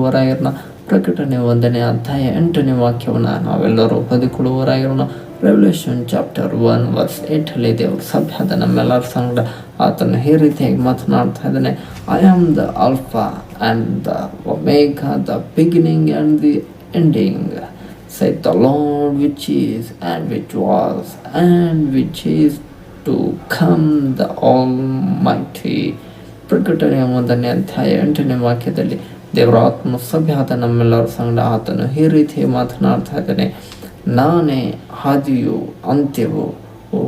ಹೊದಿಕೊಳ್ಳುವರಾಗಿರೋಣ ಪ್ರಕಟಣೆ ಒಂದನೇ ಅಧ್ಯಾಯ ಎಂಟನೇ ವಾಕ್ಯವನ್ನು ನಾವೆಲ್ಲರೂ ಹೊದಿಕೊಳ್ಳುವರಾಗಿರೋಣ ರೆವಲ್ಯೂಷನ್ ಚಾಪ್ಟರ್ ಒನ್ ವರ್ಸ್ ಏಟಲ್ಲಿ ದೇವರು ಸಭ್ಯದ ನಮ್ಮೆಲ್ಲರ ಸಂಗಡ ಆತನು ಈ ರೀತಿಯಾಗಿ ಮಾತನಾಡ್ತಾ ಇದ್ದಾನೆ. I am the alpha and the omega the beginning and the ending said the which which is and which was and which is to come, the mighty ಪ್ರಕಟಣೆಯ ಒಂದನೇ ಅಧ್ಯಾಯ ಎಂಟನೇ ವಾಕ್ಯದಲ್ಲಿ ದೇವರ ಆತ್ಮ ಸಭೆ ಆತ ನಮ್ಮೆಲ್ಲರ ಸಂಗಡ ಆತನು. ಈ ರೀತಿ ಮಾತನಾಡ್ತಾ ಇದ್ದಾನೆ. ನಾನೇ ಹಾದಿಯು, ಅಂತ್ಯವು,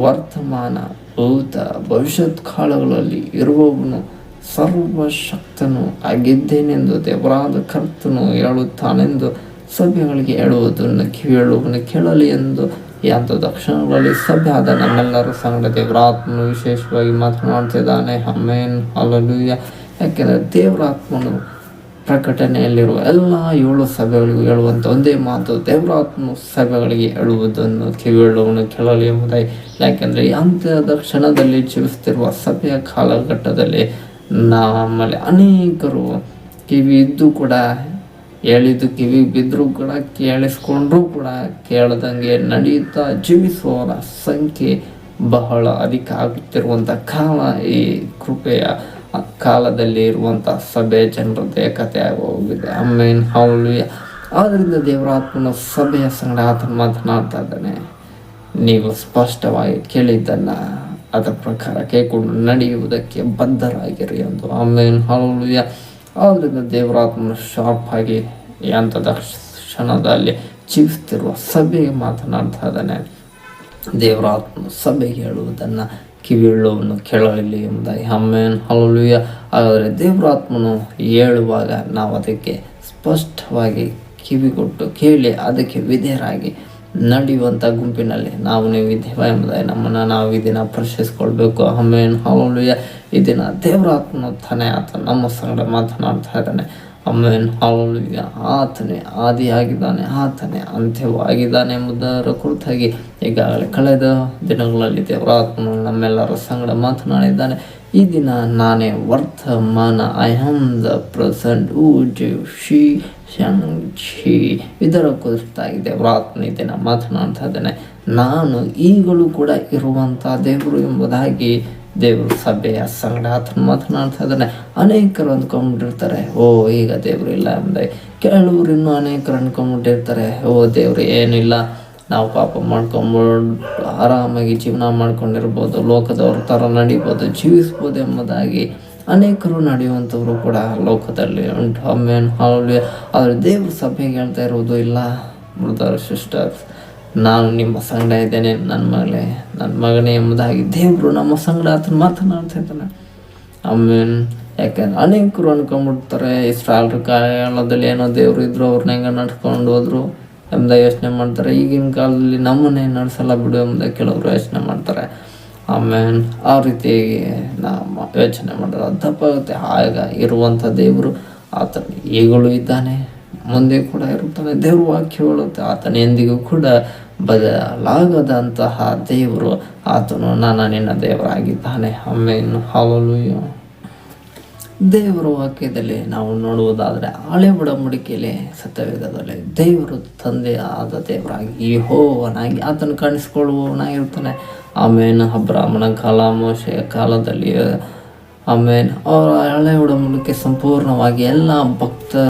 ವರ್ತಮಾನ, ಭೂತ ಭವಿಷ್ಯತ್ ಕಾಲಗಳಲ್ಲಿ ಇರುವವನು ಸರ್ವಶಕ್ತನು ಆಗಿದ್ದೇನೆಂದು ದೇವರಾದ ಕರ್ತನು ಹೇಳುತ್ತಾನೆಂದು ಸಭೆಗಳಿಗೆ ಹೇಳುವುದನ್ನು ಕೇಳುವನು ಕೇಳಲಿ ಎಂದು ಯಾಂತ ದಕ್ಷಿಣಗಳಲ್ಲಿ ಕ್ಷಣಗಳಲ್ಲಿ ಸಭೆ ಆದ ನಮ್ಮೆಲ್ಲರ ಸಂಗಡ ದೇವರಾತ್ಮನು ವಿಶೇಷವಾಗಿ ಮಾತನಾಡ್ತಿದ್ದಾನೆ. ಅಮೇನ್ ಅಲ್ಲೂಯ ಯಾಕೆಂದರೆ ದೇವರಾತ್ಮನು ಪ್ರಕಟಣೆಯಲ್ಲಿರುವ ಎಲ್ಲ ಏಳು ಸಭೆಗಳಿಗೂ ಹೇಳುವಂಥ ಒಂದೇ ಮಾತು, ದೇವರಾತ್ಮ ಸಭೆಗಳಿಗೆ ಹೇಳುವುದನ್ನು ಕಿವಿಯೊಳ್ಳುವನು ಕೇಳಲಿ ಎಂಬುದಾಗಿ ಯಾಕೆಂದರೆ ಅಂತ್ಯದ ಕ್ಷಣದಲ್ಲಿ ಜೀವಿಸುತ್ತಿರುವ ಸಭೆಯ ಕಾಲಘಟ್ಟದಲ್ಲಿ ನಮ್ಮಲ್ಲಿ ಅನೇಕರು ಕಿವಿ ಇದ್ದು ಕೂಡ ಹೇಳಿದ್ದು ಕಿವಿ ಬಿದ್ದರೂ ಕೂಡ ಕೇಳಿಸ್ಕೊಂಡ್ರೂ ಕೂಡ ಕೇಳದಂಗೆ ನಡೆಯುತ್ತಾ ಜೀವಿಸುವವರ ಸಂಖ್ಯೆ ಬಹಳ ಅಧಿಕ ಆಗುತ್ತಿರುವಂಥ ಕಾಲ ಈ ಕೃಪೆಯ ಕಾಲದಲ್ಲಿ ಇರುವಂಥ ಸಭೆ ಜನರದ್ದು ಕಥೆ ಆಗೋಗಿದೆ. ಅಮ್ಮೇನ್ ಹೌಲು ಆದ್ದರಿಂದ ದೇವರಾತ್ಮನ ಸಭೆಯ ಸಂಗಡ ಆತನ ಮಾತನಾಡ್ತಾ ಇದ್ದಾನೆ. ನೀವು ಸ್ಪಷ್ಟವಾಗಿ ಕೇಳಿದ್ದನ್ನು ಅದರ ಪ್ರಕಾರ ಕೈಕೊಂಡು ನಡೆಯುವುದಕ್ಕೆ ಬದ್ಧರಾಗಿರಿ ಎಂದು. ಆಮೇಲೆ ಹಾಲುಯ ಆದ್ದರಿಂದ ದೇವರಾತ್ಮನ ಶಾರ್ಪ್ ಆಗಿ ಎಂಥದ ಕ್ಷಣದಲ್ಲಿ ಜೀವಿಸ್ತಿರುವ ಸಭೆಗೆ ಮಾತನಾಡ್ತಾ ಇದ್ದಾನೆ. ದೇವರಾತ್ಮನ ಸಭೆಗೆ ಹೇಳುವುದನ್ನು ಕಿವಿಯುಳ್ಳವನು ಕೇಳಲಿ ಎಂಬುದಾಗಿ. ಹಮ್ಮೇನ್ ಹಲಲುಯ್ಯ ಹಾಗಾದರೆ ದೇವರಾತ್ಮನು ಹೇಳುವಾಗ ನಾವು ಅದಕ್ಕೆ ಸ್ಪಷ್ಟವಾಗಿ ಕಿವಿಗೊಟ್ಟು ಕೇಳಿ ಅದಕ್ಕೆ ವಿಧೇಯರಾಗಿ ನಡೆಯುವಂಥ ಗುಂಪಿನಲ್ಲಿ ನಾವು ನೀವು ಇದ್ದೇವೆ ಎಂಬುದಾಗಿ ನಮ್ಮನ್ನು ನಾವು ಈ ದಿನ ಪರಿಶೀಲಿಸ್ಕೊಳ್ಬೇಕು ಹಮ್ಮೇನ್ ಹಾಲುಯ ಈ ದಿನ ದೇವರಾತ್ಮನು ತಾನೇ ಆತ. ನಮ್ಮ ಸಂಗಡ ಮಾತನಾಡ್ತಾ ಇದ್ದಾನೆ. ಅಮೇನ್ ಹಾಲುಯ ಆತನೇ ಆದಿಯಾಗಿದ್ದಾನೆ, ಆತನೇ ಅಂತ್ಯವಾಗಿದ್ದಾನೆ ಎಂಬುದರ ಕುರಿತಾಗಿ ಈಗಾಗಲೇ ಕಳೆದ ದಿನಗಳಲ್ಲಿ ದೇವರಾತ್ಮನು ನಮ್ಮೆಲ್ಲರ ಸಂಗಡ ಮಾತನಾಡಿದ್ದಾನೆ. ಈ ದಿನ ನಾನೇ ವರ್ತಮಾನ ಐ ಆಮ್ ದ ಪ್ರಸೆಂಟ್ ಊ ಜೀವ್ ಶಿ ಶಿ ಇದರ ಕುರಿತಾಗಿ ದೇವರಾತ್ಮನ ಈ ದಿನ ಮಾತನಾಡ್ತಾ ಇದ್ದಾನೆ. ನಾನು ಈಗಲೂ ಕೂಡ ಇರುವಂಥ ದೇವರು ಎಂಬುದಾಗಿ ದೇವರು ಸಭೆಯ ಸಂಗಡ ಆತನ ಮಾತನಾಡ್ತಾ ಇದ್ದಾನೆ ಅನೇಕರು ಅಂದ್ಕೊಂಡ್ಬಿಟ್ಟಿರ್ತಾರೆ. ಓ, ಈಗ ದೇವರು ಇಲ್ಲ ಅಂದ್ರೆ ಕೆಲವರು ಇನ್ನೂ ಅನೇಕರು ಅಂದ್ಕೊಂಡ್ಬಿಟ್ಟಿರ್ತಾರೆ. ಓ, ದೇವ್ರು, ಏನಿಲ್ಲ. ನಾವು ಪಾಪ ಮಾಡ್ಕೊಂಬೋದು ಆರಾಮಾಗಿ ಜೀವನ ಮಾಡ್ಕೊಂಡಿರ್ಬೋದು, ಲೋಕದವ್ರ ಥರ ನಡಿಬೋದು, ಜೀವಿಸ್ಬೋದು ಎಂಬುದಾಗಿ ಅನೇಕರು ನಡೆಯುವಂಥವರು ಕೂಡ ಲೋಕದಲ್ಲಿ ಉಂಟು. ಅಮ್ಮೇನು ಹಾಲು ಆದರೆ ದೇವ್ರ ಸಭೆಗೆ ಹೇಳ್ತಾ ಇರುವುದು ಇಲ್ಲ, ಬ್ರದರ್, ಸಿಸ್ಟರ್ಸ್. ನಾನು ನಿಮ್ಮ ಸಂಗಡ ಇದ್ದೇನೆ ನನ್ನ ಮಗಳೇ ನನ್ನ ಮಗನೇ ಎಂಬುದಾಗಿ ದೇವರು ನಮ್ಮ ಸಂಗಡ ಆತನ ಮಾತನಾಡ್ತಾ ಇದ್ದಾನೆ. ಆಮೇಲೆ ಯಾಕೆಂದ್ರೆ ಅನೇಕರು ಅನ್ಕೊಂಡ್ಬಿಡ್ತಾರೆ ಇಸ್ರಾಲ್ರ ಕಾಲದಲ್ಲಿ ಏನೋ ದೇವರು ಇದ್ರು ಅವ್ರನ್ನ ಹೆಂಗೆ ನಡ್ಕೊಂಡು ಹೋದ್ರು ಎಂಬುದ ಯೋಚನೆ ಮಾಡ್ತಾರೆ. ಈಗಿನ ಕಾಲದಲ್ಲಿ ನಮ್ಮನ್ನೇ ನಡೆಸಲ್ಲ ಬಿಡು ಎಂಬುದ ಕೆಲವರು ಯೋಚನೆ ಮಾಡ್ತಾರೆ. ಆಮೇಲೆ ಆ ರೀತಿಯಾಗಿ ನಮ್ಮ ಯೋಚನೆ ಮಾಡಿದ್ರೆ ಅದು ತಪ್ಪಾಗುತ್ತೆ ಆಗ ಇರುವಂಥ ದೇವರು ಆತನ ಈಗಲೂ ಇದ್ದಾನೆ. ಮುಂದೆ ಕೂಡ ಇರುತ್ತಾನೆ ದೇವರು ವಾಕ್ಯ ಹೇಳುತ್ತೆ. ಆತನ ಎಂದಿಗೂ ಕೂಡ ಬದಲಾಗದಂತಹ ದೇವರು ಆತನು ನಾನು ನಿನ್ನ ದೇವರಾಗಿದ್ದಾನೆ. ಅಮ್ಮೆಯನ್ನು ಹಾಲಲು ದೇವರ ವಾಕ್ಯದಲ್ಲಿ ನಾವು ನೋಡುವುದಾದರೆ ಹಳೆ ಬುಡಂಬಡಿಕೆಯಲ್ಲಿ ಸತ್ಯವೇದದಲ್ಲಿ ದೇವರು ತಂದೆ ಆದ ದೇವರಾಗಿ ಹೋವನಾಗಿ ಆತನು ಕಾಣಿಸ್ಕೊಳ್ಳುವವನಾಗಿರ್ತಾನೆ ಆಮೇನ. ಅಬ್ರಾಹ್ಮಣ ಕಾಲ ಕಾಲದಲ್ಲಿ ಆಮೇನ. ಅವರ ಹಳೆ ಉಡಮುಡಿಕೆ ಸಂಪೂರ್ಣವಾಗಿ ಎಲ್ಲ ಭಕ್ತ